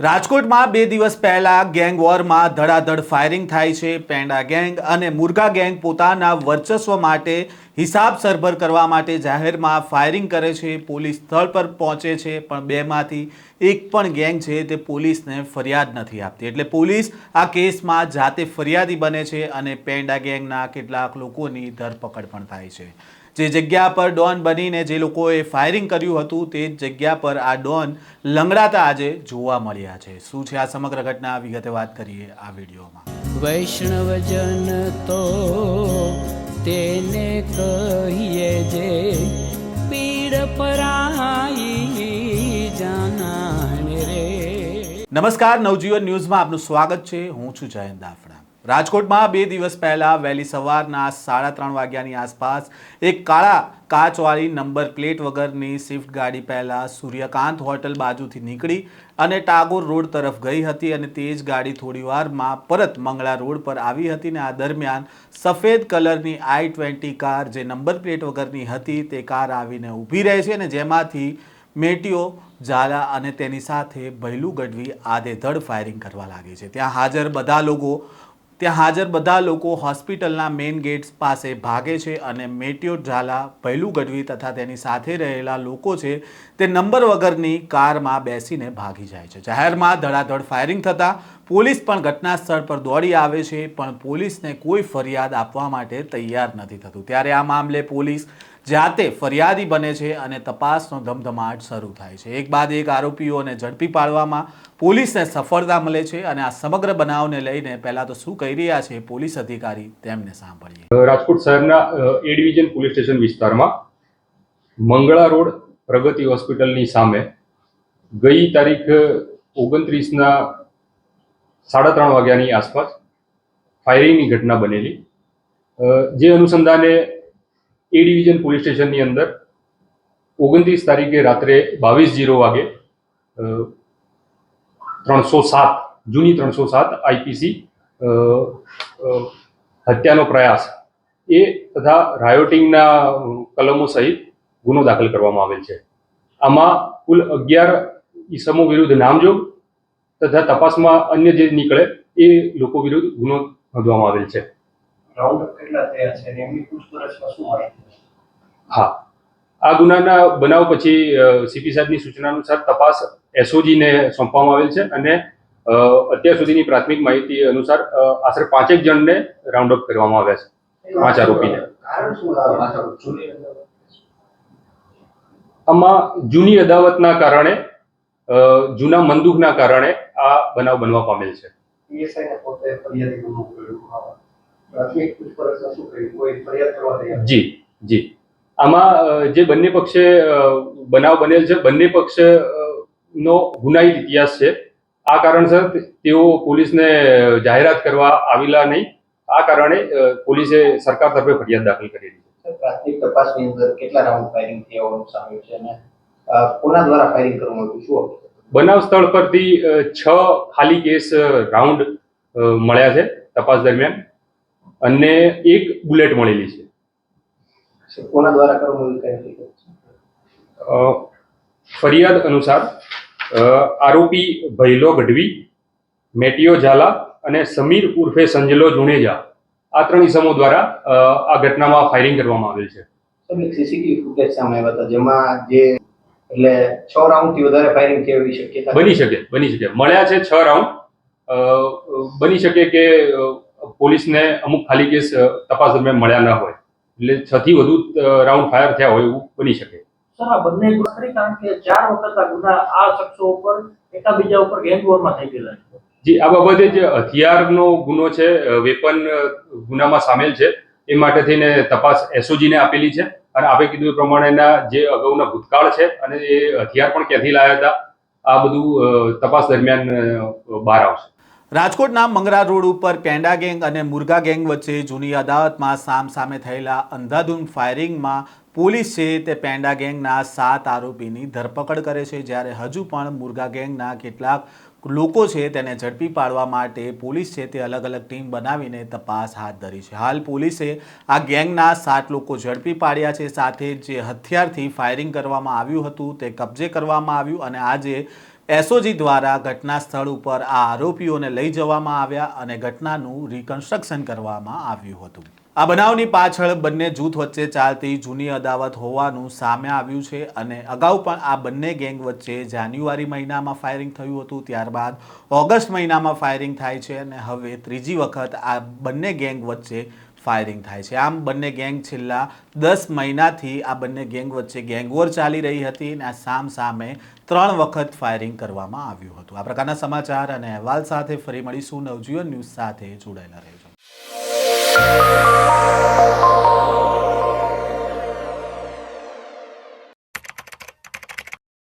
રાજકોટમાં બે દિવસ પહેલા ગેંગ વોરમાં ધડાધડ ફાયરિંગ થાય છે. પેંડા ગેંગ અને મુર્ગા ગેંગ પોતાના વર્ચસ્વ માટે હિસાબ સરભર કરવા માટે જાહેરમાં ફાયરિંગ કરે છે. પોલીસ સ્થળ પર પહોંચે છે, પણ બેમાંથી એક પણ ગેંગ છે તે પોલીસને ફરિયાદ નથી આપતી. એટલે પોલીસ આ કેસમાં જાતે ફરિયાદી બને છે અને પેંડા ગેંગના કેટલાક લોકોની ધરપકડ પણ થાય છે. જે જગ્યા પર ડોન બનીને જે લોકોએ ફાયરિંગ કર્યું હતું તે જગ્યા પર આ ડોન લંગડાતા આજે જોવા મળ્યા છે. શું છે આ સમગ્ર ઘટના? વિગતે વાત કરીએ આ વિડીયોમાં. વૈષ્ણવજન તો તેને કહીએ જે પીડ પરાઈ જાના રે. નમસ્કાર નવજીવન ન્યૂઝમાં આપનું સ્વાગત છે. હું છું જયંત દાફડા. રાજકોટમાં બે દિવસ પહેલા વહેલી સવારના સાડા ત્રણ વાગ્યાની આસપાસ એક કાળા કાચવાળી નંબર પ્લેટ વગરની સ્વિફ્ટ ગાડી પહેલાં સૂર્યકાંત હોટલ બાજુથી નીકળી અને ટાગોર રોડ તરફ ગઈ હતી અને તે જ ગાડી થોડીવારમાં પરત મંગળા રોડ પર આવી હતી ને આ દરમિયાન સફેદ કલરની આઈ ટ્વેન્ટી કાર જે નંબર પ્લેટ વગરની હતી તે કાર આવીને ઊભી રહે છે અને જેમાંથી મેટીઓ, ઝાલા અને તેની સાથે ભૈલું ગઢવી આધેધડ ફાયરિંગ કરવા લાગે છે. ત્યાં હાજર બધા લોકો ત્યાં હાજર બધા લોકો હોસ્પિટલના મેઇન ગેટ્સ પાસે ભાગે છે અને મેટ્યો ઝાલા, ભૈલું ગઢવી તથા તેની સાથે રહેલા લોકો છે તે નંબર વગરની કારમાં બેસીને ભાગી જાય છે. જાહેરમાં ધડાધડ ફાયરિંગ થતાં પોલીસ પણ ઘટના સ્થળ પર દોડી આવે છે, પણ પોલીસને કોઈ ફરિયાદ આપવા માટે તૈયાર નથી થતું. ત્યારે આ મામલે પોલીસ જાતે ફરિયાદી બને છે અને તપાસનો ધમધમાટ શરૂ થાય છે. એક બાદ એક આરોપીઓને ઝડપી પાડવામાં પોલીસને સફળતા મળે છે અને આ સમગ્ર બનાવને લઈને પહેલાં તો શું કહી રહ્યા છે પોલીસ અધિકારી તેમને સાંભળીએ. રાજકોટ શહેરના એ ડિવિઝન પોલીસ સ્ટેશન વિસ્તારમાં મંગળા રોડ પ્રગતિ હોસ્પિટલની સામે ગઈ તારીખ ઓગણત્રીસના સાડા ત્રણ વાગ્યાની આસપાસ ફાયરિંગની ઘટના બનેલી. જે અનુસંધાને એ ડિવિઝન પોલીસ સ્ટેશનની અંદર ઓગણત્રીસ તારીખે રાત્રે બાવીસ જીરો વાગે ત્રણસો સાત, જૂની ત્રણસો સાત આઈપીસી હત્યાનો પ્રયાસ એ તથા રાયોટિંગના કલમો સહિત ગુનો દાખલ કરવામાં આવેલ છે. આમાં કુલ અગિયાર ઈસમો વિરુદ્ધ નામજોગ તથા તપાસમાં અન્ય જે નીકળે એ લોકો વિરુદ્ધ ગુનો નોંધવામાં આવેલ છે. રાઉન્ડ અપ કેટલા થયા છે અને એમની પૂછપરછમાં શું માહિતી હા. આ ગુનાના બનાવ પછી સીપી સાહેબની સૂચના અનુસાર તપાસ એસઓજીને સોંપવામાં આવેલ છે અને અત્યાર સુધીની પ્રાથમિક માહિતી અનુસાર આશરે પાંચેક જણને રાઉન્ડ અપ કરવામાં આવ્યા છે પાંચ આરોપીને. આમાં જૂની અદાવતના કારણે જૂના મંદુકના કારણે આ બનાવ બનવા પામેલ છે. પીએસઆઈ પોતે ફરિયાદી ગુનો કર્યો જી જી. આમાં જે બંને પક્ષે બનાવ બનેલ છે બંને પક્ષ નો ગુનાહિત ઇતિહાસ છે. આ કારણસર તેઓ પોલીસને જાહેરાત કરવા આવેલા નહીં. આ કારણે પોલીસે સરકાર તરફે ફરિયાદ દાખલ કરેલી છે. પ્રાથમિક તપાસની અંદર કેટલા રાઉન્ડ ફાયરિંગ થયા હોવાનું સામે છે અને કોના દ્વારા ફાયરિંગ કરવામાં આવ્યું? શું બનાવ સ્થળ પરથી છ ખાલી કેસ રાઉન્ડ મળ્યા છે તપાસ દરમિયાન. અને એક બુલેટ મળેલી છે. કોના દ્વારા કરવામાં ફરિયાદ અનુસાર આરોપી ભૈલો ગઢવી મેટિયો ઝાલા અને સમીર ઉર્ફે સંજલો જુણેજા આ ત્રણ ઇસમો દ્વારા આ ઘટનામાં ફાયરિંગ કરવામાં આવેલ છે. સીસીટીવી ફૂટેજ સામે આવ્યા હતા જેમાં જે એટલે છ રાઉન્ડથી વધારે ફાયરિંગ થયા એવી શક્યતા બની શકે બની શકે. મળ્યા છે છ રાઉન્ડ બની શકે કે પોલીસને અમુક ખાલી કેસ તપાસ દરમિયાન મળ્યા ન હોય. એટલે છ થી વધુ રાઉન્ડ ફાયર થયા હોય એવું બની શકે. સર આ બંને ગુના ખરી કારણ કે ચાર વખત આ ગુના આ શખ્સો ઉપર એકાબીજા ઉપર ગેંગ વોરમાં થઈ ગયેલા છે. જી આ બાબતે જે હથિયારનો ગુનો છે વેપન ગુનામાં સામેલ છે એ માટે થઈને તપાસ એસઓજીને આપેલી છે. અને આપે કીધું એ પ્રમાણેના જે અગાઉના ભૂતકાળ છે અને એ હથિયાર પણ ક્યાંથી લાયા હતા આ બધું તપાસ દરમિયાન બહાર આવશે. રાજકોટના મંગરા રોડ ઉપર પેંડા ગેંગ અને મુર્ગા ગેંગ વચ્ચે જૂની અદાવતમાં સામ સામે થયેલા અંધાધૂંધ ફાયરિંગમાં પોલીસ છે તે પેંડા ગેંગના સાત આરોપીની ધરપકડ કરે છે, જ્યારે હજુ પણ મુર્ગા ગેંગના કેટલાક લોકો છે તેને ઝડપી પાડવા માટે પોલીસ છે તે અલગ અલગ ટીમ બનાવીને તપાસ હાથ ધરી છે. હાલ પોલીસે આ ગેંગના સાત લોકો ઝડપી પાડ્યા છે, સાથે જે હથિયારથી ફાયરિંગ કરવામાં આવ્યું હતું તે કબજે કરવામાં આવ્યું અને આજે એસઓજી દ્વારા ઘટના સ્થળ ઉપર આ આરોપીઓને લઈ જવામાં આવ્યા અને ઘટનાનું રિકન્સ્ટ્રક્શન કરવામાં આવ્યું હતું. આ બનાવની પાછળ બંને જૂથ વચ્ચે ચાલતી જૂની અદાવત હોવાનું સામે આવ્યું છે અને અગાઉ પણ આ બંને ગેંગ વચ્ચે જાન્યુઆરી મહિનામાં ફાયરિંગ થયું હતું, ત્યારબાદ ઓગસ્ટ મહિનામાં ફાયરિંગ થાય છે અને હવે ત્રીજી વખત આ બંને ગેંગ વચ્ચે ફાયરિંગ થાય છે. આમ બંને ગેંગ છેલ્લા દસ મહિનાથી આ બંને ગેંગ વચ્ચે ગેંગવોર ચાલી રહી હતી અને આ સામ સામે ત્રણ વખત ફાયરિંગ કરવામાં આવ્યું હતું. આ પ્રકારના સમાચાર અને અહેવાલ સાથે ફરી મળીશું. નવજીવન ન્યૂઝ સાથે જોડાયેલા રહેજો.